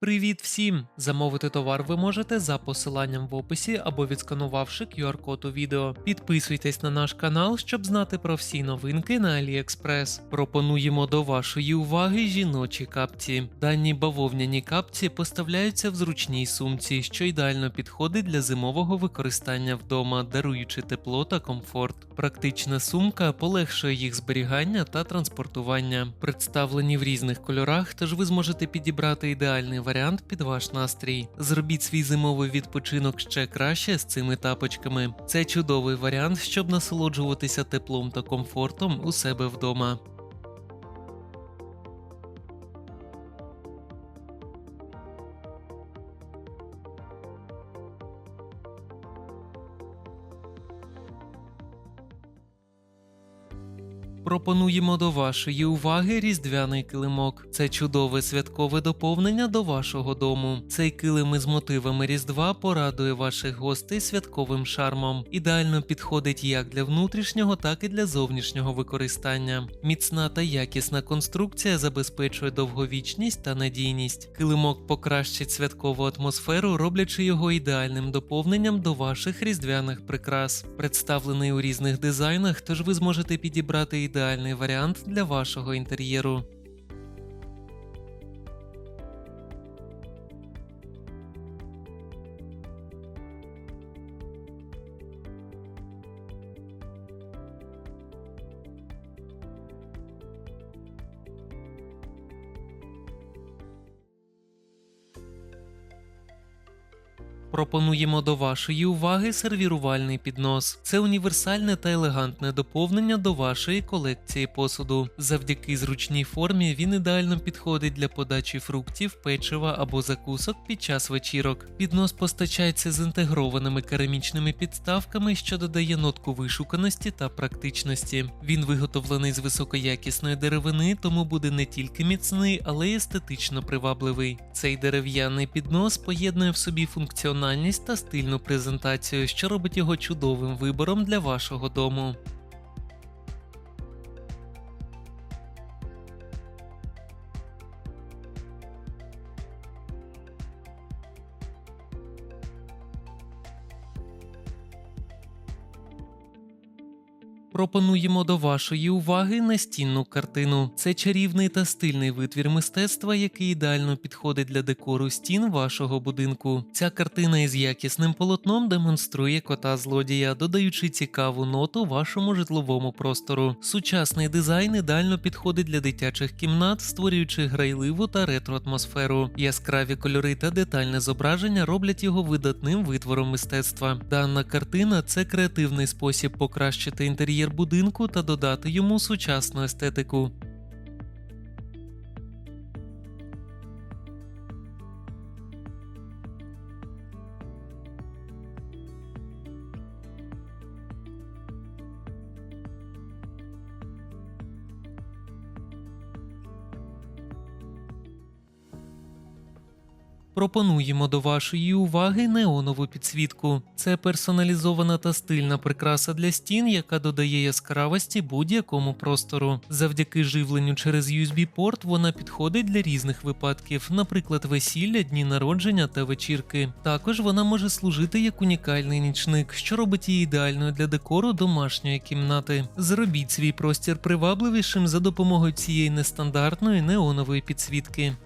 Привіт всім! Замовити товар ви можете за посиланням в описі або відсканувавши QR-код у відео. Підписуйтесь на наш канал, щоб знати про всі новинки на AliExpress. Пропонуємо до вашої уваги жіночі капці. Дані бавовняні капці поставляються в зручній сумці, що ідеально підходить для зимового використання вдома, даруючи тепло та комфорт. Практична сумка полегшує їх зберігання та транспортування. Представлені в різних кольорах, тож ви зможете підібрати ідеальний варіант під ваш настрій. Зробіть свій зимовий відпочинок ще краще з цими тапочками. Це чудовий варіант, щоб насолоджуватися теплом та комфортом у себе вдома. Пропонуємо до вашої уваги різдвяний килимок. Це чудове святкове доповнення до вашого дому. Цей килим із мотивами Різдва порадує ваших гостей святковим шармом. Ідеально підходить як для внутрішнього, так і для зовнішнього використання. Міцна та якісна конструкція забезпечує довговічність та надійність. Килимок покращить святкову атмосферу, роблячи його ідеальним доповненням до ваших різдвяних прикрас. Представлений у різних дизайнах, тож ви зможете підібрати ідеальний варіант для вашого інтер'єру. Пропонуємо до вашої уваги сервірувальний піднос. Це універсальне та елегантне доповнення до вашої колекції посуду. Завдяки зручній формі він ідеально підходить для подачі фруктів, печива або закусок під час вечірок. Піднос постачається з інтегрованими керамічними підставками, що додає нотку вишуканості та практичності. Він виготовлений з високоякісної деревини, тому буде не тільки міцний, але й естетично привабливий. Цей дерев'яний піднос поєднує в собі функціональність та стильну презентацію, що робить його чудовим вибором для вашого дому. Пропонуємо до вашої уваги настінну картину. Це чарівний та стильний витвір мистецтва, який ідеально підходить для декору стін вашого будинку. Ця картина із якісним полотном демонструє кота злодія, додаючи цікаву ноту вашому житловому простору. Сучасний дизайн ідеально підходить для дитячих кімнат, створюючи грайливу та ретро атмосферу. Яскраві кольори та детальне зображення роблять його видатним витвором мистецтва. Дана картина це креативний спосіб покращити інтер'єр будинку та додати йому сучасну естетику. Пропонуємо до вашої уваги неонову підсвітку. Це персоналізована та стильна прикраса для стін, яка додає яскравості будь-якому простору. Завдяки живленню через USB-порт вона підходить для різних випадків, наприклад, весілля, дні народження та вечірки. Також вона може служити як унікальний нічник, що робить її ідеальною для декору домашньої кімнати. Зробіть свій простір привабливішим за допомогою цієї нестандартної неонової підсвітки.